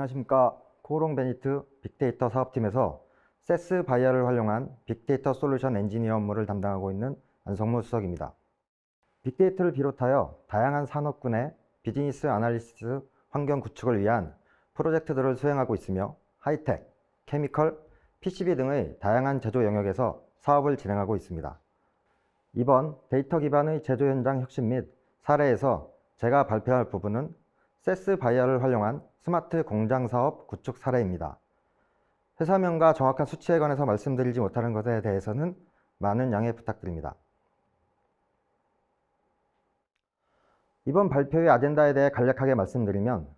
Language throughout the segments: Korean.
안녕하십니까. 코오롱 베니트 빅데이터 사업팀에서 세스 바이아를 활용한 빅데이터 솔루션 엔지니어 업무를 담당하고 있는 안성무 수석입니다. 빅데이터를 비롯하여 다양한 산업군의 비즈니스 아날리시스 환경 구축을 위한 프로젝트들을 수행하고 있으며 하이텍, 케미컬, PCB 등의 다양한 제조 영역에서 사업을 진행하고 있습니다. 이번 데이터 기반의 제조 현장 혁신 및 사례에서 제가 발표할 부분은 세스 바이아를 활용한 스마트 공장 사업 구축 사례입니다. 회사명과 정확한 수치에 관해서 말씀드리지 못하는 것에 대해서는 많은 양해 부탁드립니다. 이번 발표의 아젠다에 대해 간략하게 말씀드리면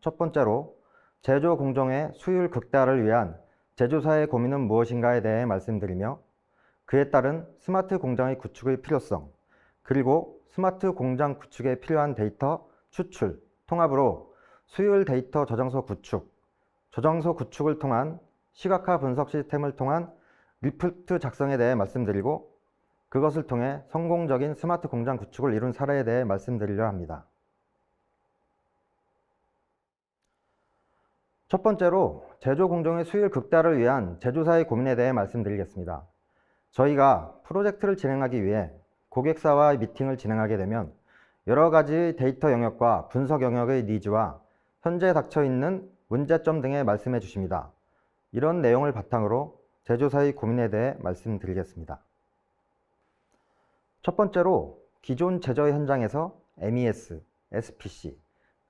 첫 번째로 제조 공정의 수율 극대화를 위한 제조사의 고민은 무엇인가에 대해 말씀드리며 그에 따른 스마트 공장의 구축의 필요성 그리고 스마트 공장 구축에 필요한 데이터 추출, 통합으로 수율 데이터 저장소 구축, 저장소 구축을 통한 시각화 분석 시스템을 통한 리프트 작성에 대해 말씀드리고 그것을 통해 성공적인 스마트 공장 구축을 이룬 사례에 대해 말씀드리려 합니다. 첫 번째로 제조 공정의 수율 극대화를 위한 제조사의 고민에 대해 말씀드리겠습니다. 저희가 프로젝트를 진행하기 위해 고객사와 미팅을 진행하게 되면 여러 가지 데이터 영역과 분석 영역의 니즈와 현재 닥쳐 있는 문제점 등에 말씀해 주십니다. 이런 내용을 바탕으로 제조사의 고민에 대해 말씀드리겠습니다. 첫 번째로 기존 제조 현장에서 MES, SPC,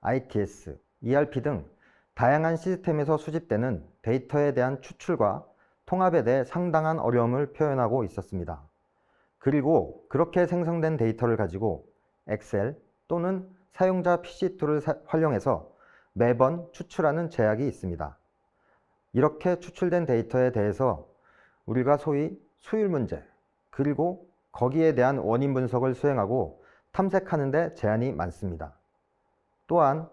ITS, ERP 등 다양한 시스템에서 수집되는 데이터에 대한 추출과 통합에 대해 상당한 어려움을 표현하고 있었습니다. 그리고 그렇게 생성된 데이터를 가지고 엑셀 또는 사용자 PC2를 활용해서 매번 추출하는 제약이 있습니다. 이렇게 추출된 데이터에 대해서 우리가 소위 수율 문제 그리고 거기에 대한 원인 분석을 수행하고 탐색하는 데 제한이 많습니다. 또한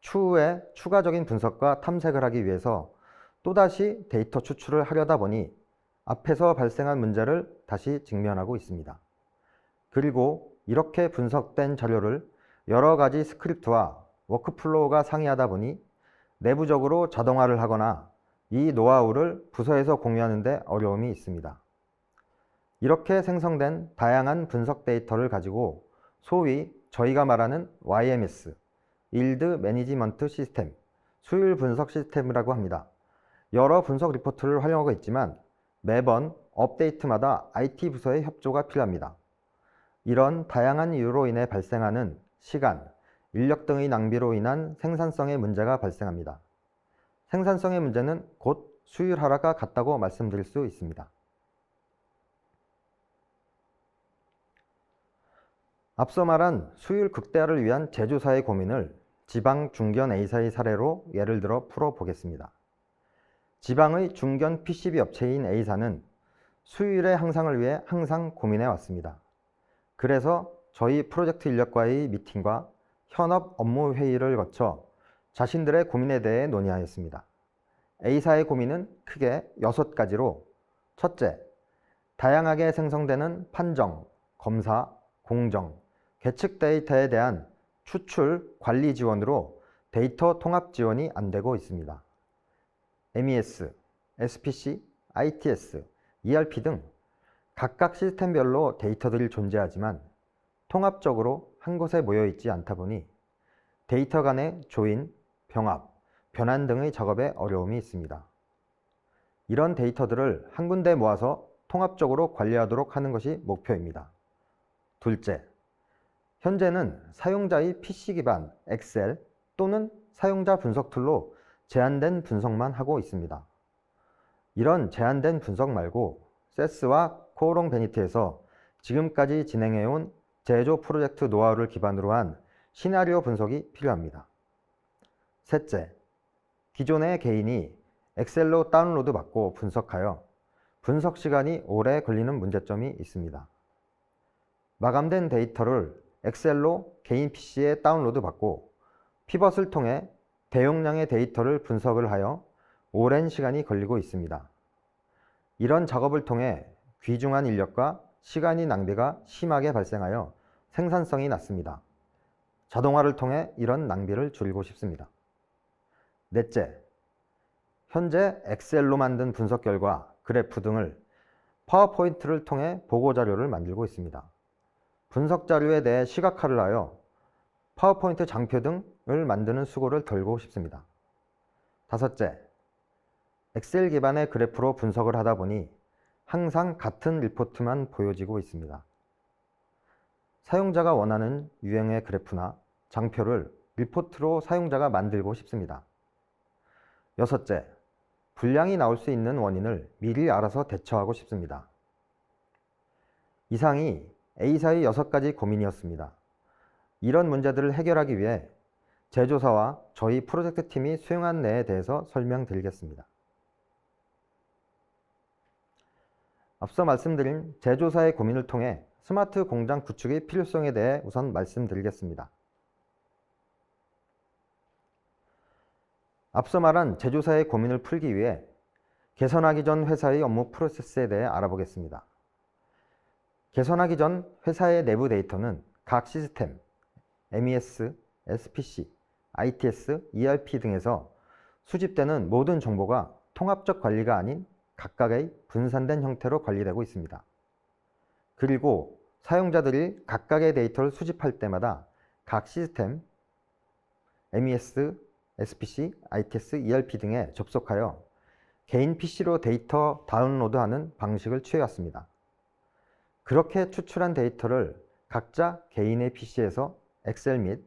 추후에 추가적인 분석과 탐색을 하기 위해서 또다시 데이터 추출을 하려다 보니 앞에서 발생한 문제를 다시 직면하고 있습니다. 그리고 이렇게 분석된 자료를 여러 가지 스크립트와 워크플로우가 상이하다 보니 내부적으로 자동화를 하거나 이 노하우를 부서에서 공유하는 데 어려움이 있습니다. 이렇게 생성된 다양한 분석 데이터를 가지고 소위 저희가 말하는 YMS, 일드 매니지먼트 시스템, 수율 분석 시스템이라고 합니다. 여러 분석 리포트를 활용하고 있지만 매번 업데이트마다 IT 부서의 협조가 필요합니다. 이런 다양한 이유로 인해 발생하는 시간, 인력 등의 낭비로 인한 생산성의 문제가 발생합니다. 생산성의 문제는 곧 수율 하락과 같다고 말씀드릴 수 있습니다. 앞서 말한 수율 극대화를 위한 제조사의 고민을 지방 중견 A사의 사례로 예를 들어 풀어보겠습니다. 지방의 중견 PCB 업체인 A사는 수율의 향상을 위해 항상 고민해 왔습니다. 그래서 저희 프로젝트 인력과의 미팅과 현업 업무 회의를 거쳐 자신들의 고민에 대해 논의하였습니다. A사의 고민은 크게 6가지로 첫째, 다양하게 생성되는 판정, 검사, 공정, 계측 데이터에 대한 추출, 관리 지원으로 데이터 통합 지원이 안 되고 있습니다. MES, SPC, ITS, ERP 등 각각 시스템별로 데이터들이 존재하지만 통합적으로 한 곳에 모여 있지 않다 보니 데이터 간의 조인, 병합, 변환 등의 작업에 어려움이 있습니다. 이런 데이터들을 한 군데 모아서 통합적으로 관리하도록 하는 것이 목표입니다. 둘째, 현재는 사용자의 PC 기반 엑셀 또는 사용자 분석 툴로 제한된 분석만 하고 있습니다. 이런 제한된 분석 말고 세스와 코오롱 베니트에서 지금까지 진행해온 제조 프로젝트 노하우를 기반으로 한 시나리오 분석이 필요합니다. 셋째, 기존의 개인이 엑셀로 다운로드 받고 분석하여 분석 시간이 오래 걸리는 문제점이 있습니다. 마감된 데이터를 엑셀로 개인 PC에 다운로드 받고 피벗을 통해 대용량의 데이터를 분석을 하여 오랜 시간이 걸리고 있습니다. 이런 작업을 통해 귀중한 인력과 시간이 낭비가 심하게 발생하여 생산성이 낮습니다. 자동화를 통해 이런 낭비를 줄이고 싶습니다. 넷째, 현재 엑셀로 만든 분석 결과, 그래프 등을 파워포인트를 통해 보고 자료를 만들고 있습니다. 분석 자료에 대해 시각화를 하여 파워포인트 장표 등을 만드는 수고를 덜고 싶습니다. 다섯째, 엑셀 기반의 그래프로 분석을 하다 보니 항상 같은 리포트만 보여지고 있습니다. 사용자가 원하는 유형의 그래프나 장표를 리포트로 사용자가 만들고 싶습니다. 여섯째, 불량이 나올 수 있는 원인을 미리 알아서 대처하고 싶습니다. 이상이 A사의 6가지 고민이었습니다. 이런 문제들을 해결하기 위해 제조사와 저희 프로젝트 팀이 수행한 내에 대해서 설명드리겠습니다. 앞서 말씀드린 제조사의 고민을 통해 스마트 공장 구축의 필요성에 대해 우선 말씀드리겠습니다. 앞서 말한 제조사의 고민을 풀기 위해 개선하기 전 회사의 업무 프로세스에 대해 알아보겠습니다. 개선하기 전 회사의 내부 데이터는 각 시스템, MES, SPC, ITS, ERP 등에서 수집되는 모든 정보가 통합적 관리가 아닌 각각의 분산된 형태로 관리되고 있습니다. 그리고 사용자들이 각각의 데이터를 수집할 때마다 각 시스템, MES, SPC, ITS, ERP 등에 접속하여 개인 PC로 데이터 다운로드하는 방식을 취해왔습니다. 그렇게 추출한 데이터를 각자 개인의 PC에서 엑셀 및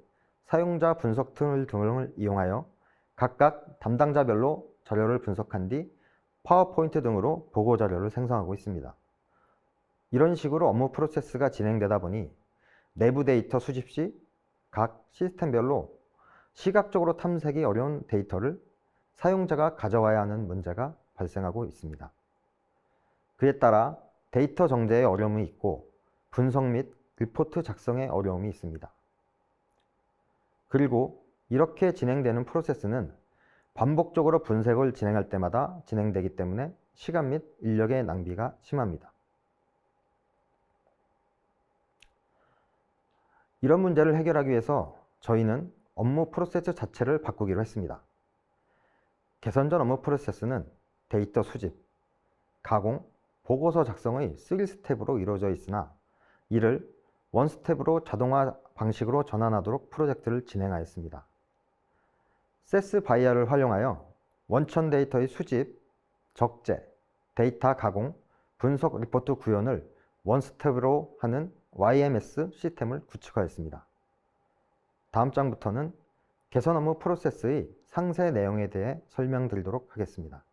사용자 분석 툴 등을 이용하여 각각 담당자별로 자료를 분석한 뒤 파워포인트 등으로 보고 자료를 생성하고 있습니다. 이런 식으로 업무 프로세스가 진행되다 보니 내부 데이터 수집 시 각 시스템별로 시각적으로 탐색이 어려운 데이터를 사용자가 가져와야 하는 문제가 발생하고 있습니다. 그에 따라 데이터 정제에 어려움이 있고 분석 및 리포트 작성에 어려움이 있습니다. 그리고 이렇게 진행되는 프로세스는 반복적으로 분석을 진행할 때마다 진행되기 때문에 시간 및 인력의 낭비가 심합니다. 이런 문제를 해결하기 위해서 저희는 업무 프로세스 자체를 바꾸기로 했습니다. 개선 전 업무 프로세스는 데이터 수집, 가공, 보고서 작성의 3스텝으로 이루어져 있으나 이를 원스텝으로 자동화 방식으로 전환하도록 프로젝트를 진행하였습니다. 세스 바이아를 활용하여 원천 데이터의 수집, 적재, 데이터 가공, 분석 리포트 구현을 원스텝으로 하는 YMS 시스템을 구축하였습니다. 다음 장부터는 개선 업무 프로세스의 상세 내용에 대해 설명드리도록 하겠습니다.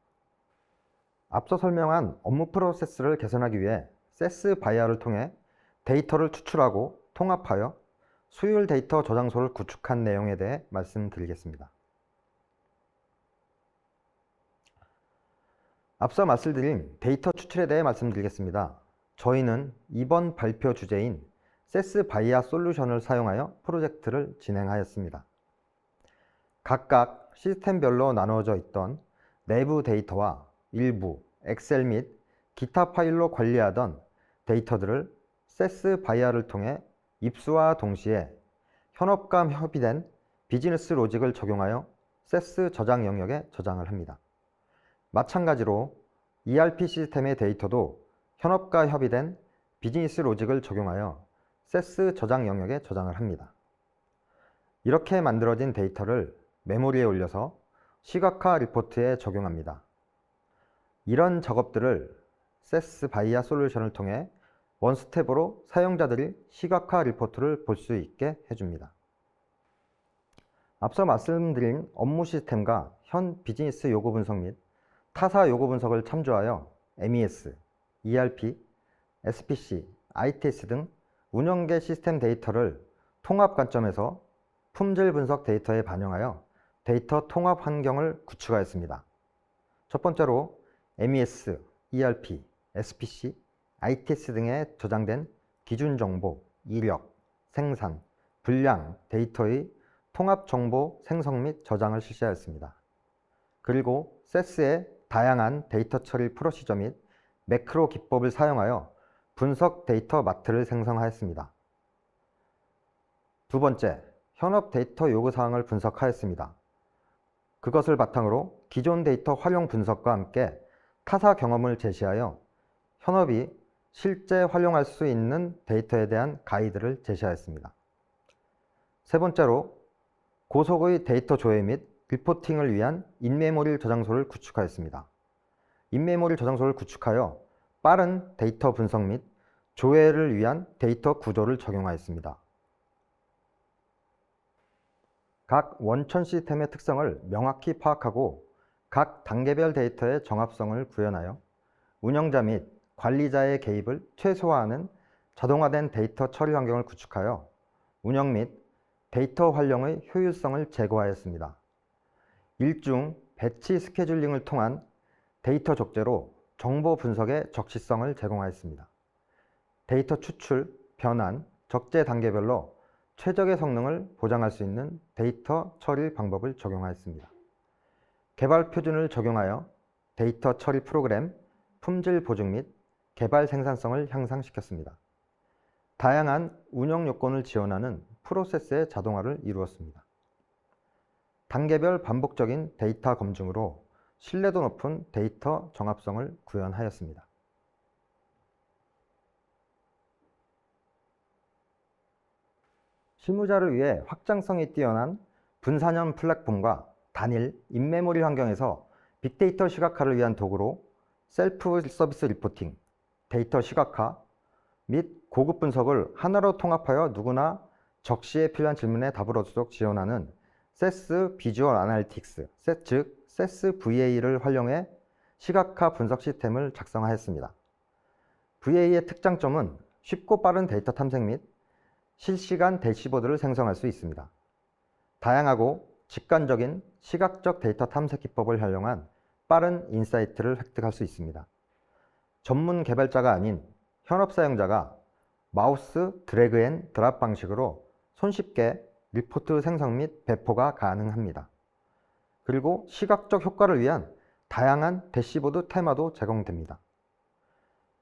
앞서 설명한 업무 프로세스를 개선하기 위해 세스 바이아를 통해 데이터를 추출하고 통합하여 수율 데이터 저장소를 구축한 내용에 대해 말씀드리겠습니다. 앞서 말씀드린 데이터 추출에 대해 말씀드리겠습니다. 저희는 이번 발표 주제인 세스 바이아 솔루션을 사용하여 프로젝트를 진행하였습니다. 각각 시스템별로 나누어져 있던 내부 데이터와 일부 엑셀 및 기타 파일로 관리하던 데이터들을 세스 바이아를 통해 입수와 동시에 현업과 협의된 비즈니스 로직을 적용하여 세스 저장 영역에 저장을 합니다. 마찬가지로 ERP 시스템의 데이터도 현업과 협의된 비즈니스 로직을 적용하여 세스 저장 영역에 저장을 합니다. 이렇게 만들어진 데이터를 메모리에 올려서 시각화 리포트에 적용합니다. 이런 작업들을 세스 바이아 솔루션을 통해 원스텝으로 사용자들이 시각화 리포트를 볼 수 있게 해줍니다. 앞서 말씀드린 업무 시스템과 현 비즈니스 요구 분석 및 타사 요구 분석을 참조하여 MES, ERP, SPC, ITS 등 운영계 시스템 데이터를 통합 관점에서 품질 분석 데이터에 반영하여 데이터 통합 환경을 구축하였습니다. 첫 번째로 MES, ERP, SPC, ITS 등에 저장된 기준 정보, 이력, 생산, 분량 데이터의 통합 정보 생성 및 저장을 실시하였습니다. 그리고 세스의 다양한 데이터 처리 프로시저 및 매크로 기법을 사용하여 분석 데이터 마트를 생성하였습니다. 두 번째, 현업 데이터 요구 사항을 분석하였습니다. 그것을 바탕으로 기존 데이터 활용 분석과 함께 타사 경험을 제시하여 현업이 실제 활용할 수 있는 데이터에 대한 가이드를 제시하였습니다. 세 번째로 고속의 데이터 조회 및 리포팅을 위한 인메모리 저장소를 구축하였습니다. 인메모리 저장소를 구축하여 빠른 데이터 분석 및 조회를 위한 데이터 구조를 적용하였습니다. 각 원천 시스템의 특성을 명확히 파악하고 각 단계별 데이터의 정합성을 구현하여 운영자 및 관리자의 개입을 최소화하는 자동화된 데이터 처리 환경을 구축하여 운영 및 데이터 활용의 효율성을 제고하였습니다. 일중 배치 스케줄링을 통한 데이터 적재로 정보 분석의 적시성을 제공하였습니다. 데이터 추출, 변환, 적재 단계별로 최적의 성능을 보장할 수 있는 데이터 처리 방법을 적용하였습니다. 개발 표준을 적용하여 데이터 처리 프로그램, 품질 보증 및 개발 생산성을 향상시켰습니다. 다양한 운영 요건을 지원하는 프로세스의 자동화를 이루었습니다. 단계별 반복적인 데이터 검증으로 신뢰도 높은 데이터 정합성을 구현하였습니다. 실무자를 위해 확장성이 뛰어난 분산형 플랫폼과 단일 인메모리 환경에서 빅데이터 시각화를 위한 도구로 셀프 서비스 리포팅, 데이터 시각화 및 고급 분석을 하나로 통합하여 누구나 적시에 필요한 질문에 답을 얻도록 지원하는 세스 비주얼 아날리틱스, 즉 세스 VA를 활용해 시각화 분석 시스템을 작성하였습니다. VA의 특장점은 쉽고 빠른 데이터 탐색 및 실시간 대시보드를 생성할 수 있습니다. 다양하고 직관적인 시각적 데이터 탐색 기법을 활용한 빠른 인사이트를 획득할 수 있습니다. 전문 개발자가 아닌 현업 사용자가 마우스 드래그 앤 드랍 방식으로 손쉽게 리포트 생성 및 배포가 가능합니다. 그리고 시각적 효과를 위한 다양한 대시보드 테마도 제공됩니다.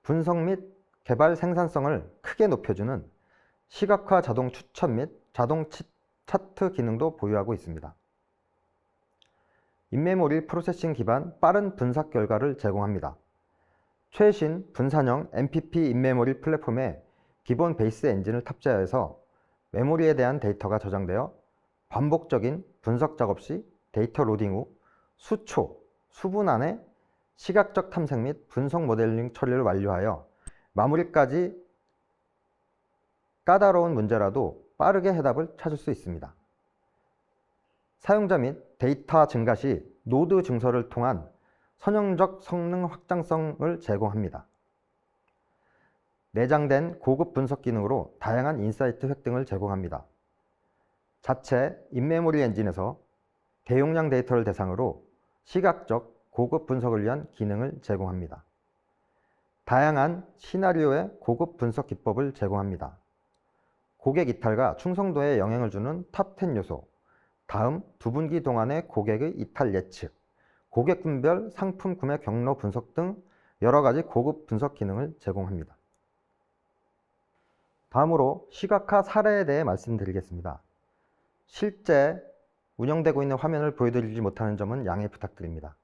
분석 및 개발 생산성을 크게 높여주는 시각화 자동 추천 및 자동 차트 기능도 보유하고 있습니다. 인메모리 프로세싱 기반 빠른 분석 결과를 제공합니다. 최신 분산형 MPP 인메모리 플랫폼에 기본 베이스 엔진을 탑재하여서 메모리에 대한 데이터가 저장되어 반복적인 분석 작업 시 데이터 로딩 후 수초, 수분 안에 시각적 탐색 및 분석 모델링 처리를 완료하여 마무리까지 까다로운 문제라도 빠르게 해답을 찾을 수 있습니다. 사용자 및 데이터 증가 시 노드 증서를 통한 선형적 성능 확장성을 제공합니다. 내장된 고급 분석 기능으로 다양한 인사이트 획득을 제공합니다. 자체 인메모리 엔진에서 대용량 데이터를 대상으로 시각적 고급 분석을 위한 기능을 제공합니다. 다양한 시나리오의 고급 분석 기법을 제공합니다. 고객 이탈과 충성도에 영향을 주는 탑10 요소, 다음 두 분기 동안의 고객의 이탈 예측, 고객분별 상품 구매 경로 분석 등 여러 가지 고급 분석 기능을 제공합니다. 다음으로 시각화 사례에 대해 말씀드리겠습니다. 실제 운영되고 있는 화면을 보여드리지 못하는 점은 양해 부탁드립니다.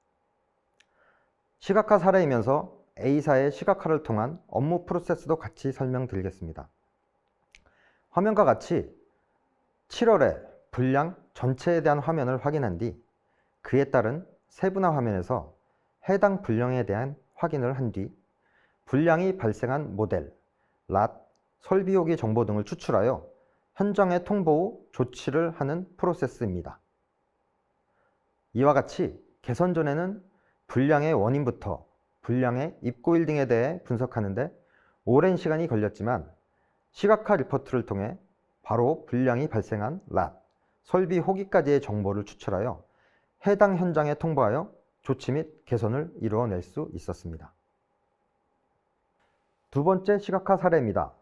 시각화 사례이면서 A사의 시각화를 통한 업무 프로세스도 같이 설명드리겠습니다. 화면과 같이 7월에 분량 전체에 대한 화면을 확인한 뒤 그에 따른 세분화 화면에서 해당 분량에 대한 확인을 한 뒤 분량이 발생한 모델, 랏, 설비호기 정보 등을 추출하여 현장에 통보 후 조치를 하는 프로세스입니다. 이와 같이 개선 전에는 불량의 원인부터 불량의 입고일 등에 대해 분석하는데 오랜 시간이 걸렸지만 시각화 리포트를 통해 바로 불량이 발생한 랏, 설비 호기까지의 정보를 추출하여 해당 현장에 통보하여 조치 및 개선을 이루어낼 수 있었습니다. 두 번째 시각화 사례입니다.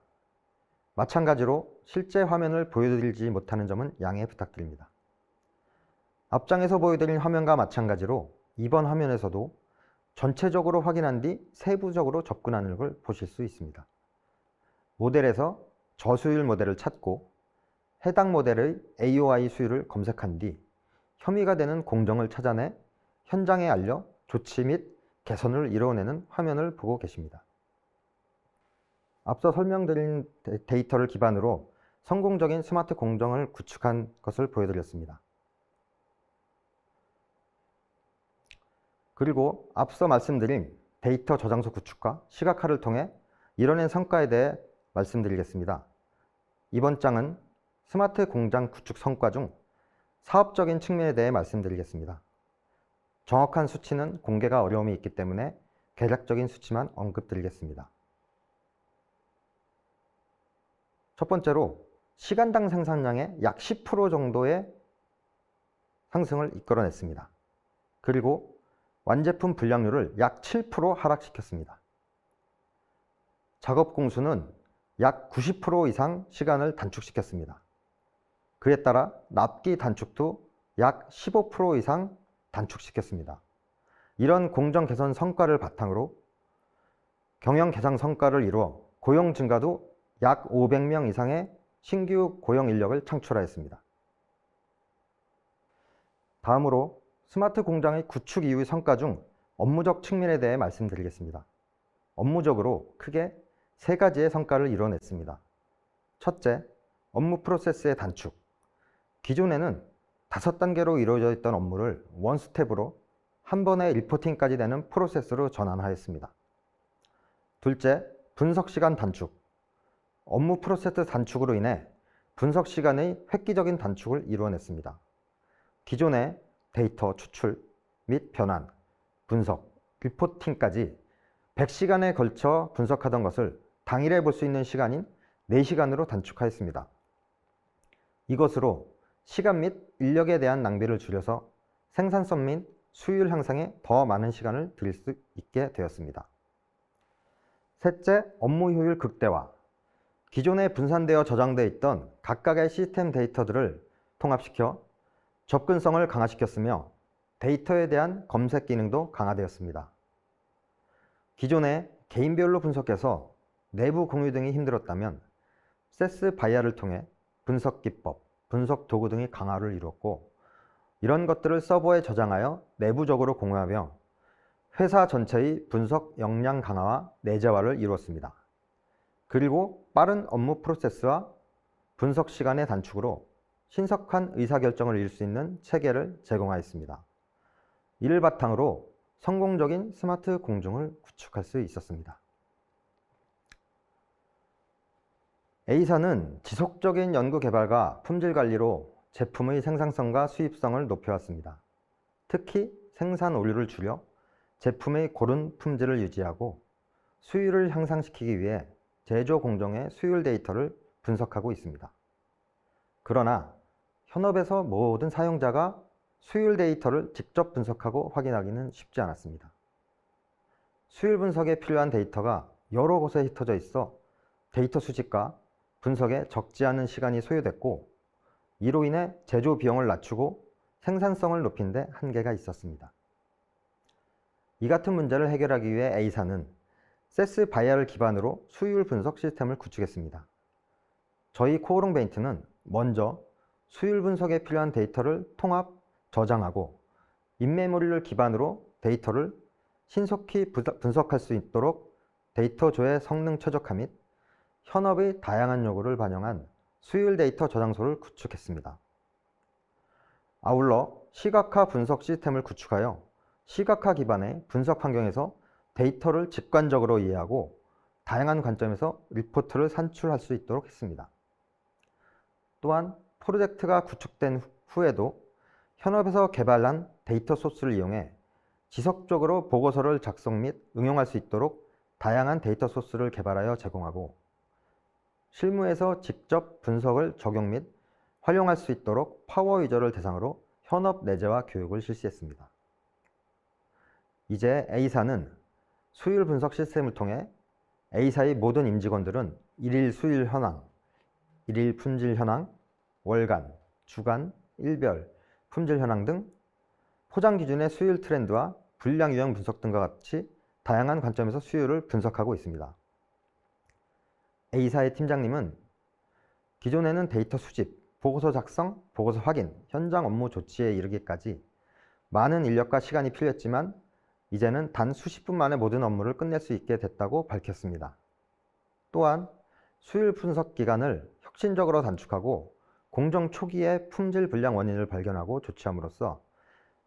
마찬가지로 실제 화면을 보여드리지 못하는 점은 양해 부탁드립니다. 앞장에서 보여드린 화면과 마찬가지로 이번 화면에서도 전체적으로 확인한 뒤 세부적으로 접근하는 걸 보실 수 있습니다. 모델에서 저수율 모델을 찾고 해당 모델의 AOI 수율을 검색한 뒤 혐의가 되는 공정을 찾아내 현장에 알려 조치 및 개선을 이루어내는 화면을 보고 계십니다. 앞서 설명드린 데- 데이터를 기반으로 성공적인 스마트 공정을 구축한 것을 보여드렸습니다. 그리고 앞서 말씀드린 데이터 저장소 구축과 시각화를 통해 이뤄낸 성과에 대해 말씀드리겠습니다. 이번 장은 스마트 공장 구축 성과 중 사업적인 측면에 대해 말씀드리겠습니다. 정확한 수치는 공개가 어려움이 있기 때문에 개략적인 수치만 언급드리겠습니다. 첫 번째로 시간당 생산량의 약 10% 정도의 상승을 이끌어냈습니다. 그리고 완제품 분량률을 약 7% 하락시켰습니다. 작업 공수는 약 90% 이상 시간을 단축시켰습니다. 그에 따라 납기 단축도 약 15% 이상 단축시켰습니다. 이런 공정 개선 성과를 바탕으로 경영 개선 성과를 이루어 고용 증가도 약 500명 이상의 신규 고용 인력을 창출하였습니다. 다음으로 스마트 공장의 구축 이후의 성과 중 업무적 측면에 대해 말씀드리겠습니다. 업무적으로 크게 세 가지의 성과를 이뤄냈습니다. 첫째, 업무 프로세스의 단축. 기존에는 다섯 단계로 이루어져 있던 업무를 원스텝으로 한 번에 리포팅까지 되는 프로세스로 전환하였습니다. 둘째, 분석 시간 단축. 업무 프로세스 단축으로 인해 분석 시간의 획기적인 단축을 이루어냈습니다. 기존의 데이터 추출 및 변환, 분석, 리포팅까지 100시간에 걸쳐 분석하던 것을 당일에 볼 수 있는 시간인 4시간으로 단축하였습니다. 이것으로 시간 및 인력에 대한 낭비를 줄여서 생산성 및 수율 향상에 더 많은 시간을 들일 수 있게 되었습니다. 셋째, 업무 효율 극대화. 기존에 분산되어 저장되어 있던 각각의 시스템 데이터들을 통합시켜 접근성을 강화시켰으며 데이터에 대한 검색 기능도 강화되었습니다. 기존에 개인별로 분석해서 내부 공유 등이 힘들었다면 세스 바이아를 통해 분석 기법, 분석 도구 등의 강화를 이루었고 이런 것들을 서버에 저장하여 내부적으로 공유하며 회사 전체의 분석 역량 강화와 내재화를 이루었습니다. 그리고 빠른 업무 프로세스와 분석 시간의 단축으로 신속한 의사결정을 이룰 수 있는 체계를 제공하였습니다. 이를 바탕으로 성공적인 스마트 공중을 구축할 수 있었습니다. A사는 지속적인 연구 개발과 품질 관리로 제품의 생산성과 수입성을 높여왔습니다. 특히 생산 오류를 줄여 제품의 고른 품질을 유지하고 수율을 향상시키기 위해 제조 공정의 수율 데이터를 분석하고 있습니다. 그러나 현업에서 모든 사용자가 수율 데이터를 직접 분석하고 확인하기는 쉽지 않았습니다. 수율 분석에 필요한 데이터가 여러 곳에 흩어져 있어 데이터 수집과 분석에 적지 않은 시간이 소요됐고 이로 인해 제조 비용을 낮추고 생산성을 높인 데 한계가 있었습니다. 이 같은 문제를 해결하기 위해 A사는 세스 바이아를 기반으로 수율 분석 시스템을 구축했습니다. 저희 코오롱 베인트는 먼저 수율 분석에 필요한 데이터를 통합, 저장하고 인메모리를 기반으로 데이터를 신속히 분석할 수 있도록 데이터 조회 성능 최적화 및 현업의 다양한 요구를 반영한 수율 데이터 저장소를 구축했습니다. 아울러 시각화 분석 시스템을 구축하여 시각화 기반의 분석 환경에서 데이터를 직관적으로 이해하고 다양한 관점에서 리포트를 산출할 수 있도록 했습니다. 또한 프로젝트가 구축된 후에도 현업에서 개발한 데이터 소스를 이용해 지속적으로 보고서를 작성 및 응용할 수 있도록 다양한 데이터 소스를 개발하여 제공하고 실무에서 직접 분석을 적용 및 활용할 수 있도록 파워 유저를 대상으로 현업 내재화 교육을 실시했습니다. 이제 A사는 수율 분석 시스템을 통해 A사의 모든 임직원들은 일일 수율 현황, 일일 품질 현황, 월간, 주간, 일별, 품질 현황 등 포장 기준의 수율 트렌드와 분량 유형 분석 등과 같이 다양한 관점에서 수율을 분석하고 있습니다. A사의 팀장님은 기존에는 데이터 수집, 보고서 작성, 보고서 확인, 현장 업무 조치에 이르기까지 많은 인력과 시간이 필요했지만 이제는 단 수십 분 만에 모든 업무를 끝낼 수 있게 됐다고 밝혔습니다. 또한 수율 분석 기간을 혁신적으로 단축하고 공정 초기에 품질 불량 원인을 발견하고 조치함으로써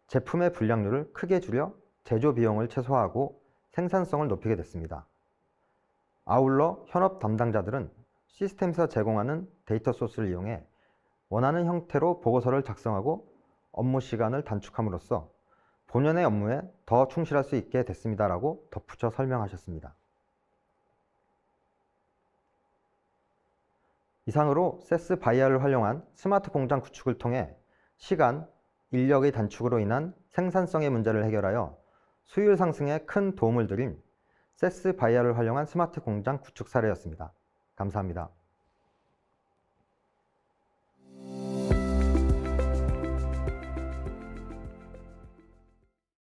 제품의 불량률을 크게 줄여 제조 비용을 최소화하고 생산성을 높이게 됐습니다. 아울러 현업 담당자들은 시스템에서 제공하는 데이터 소스를 이용해 원하는 형태로 보고서를 작성하고 업무 시간을 단축함으로써 본연의 업무에 더 충실할 수 있게 됐습니다라고 덧붙여 설명하셨습니다. 이상으로 세스 바이아를 활용한 스마트 공장 구축을 통해 시간, 인력의 단축으로 인한 생산성의 문제를 해결하여 수율 상승에 큰 도움을 드린 세스 바이아를 활용한 스마트 공장 구축 사례였습니다. 감사합니다.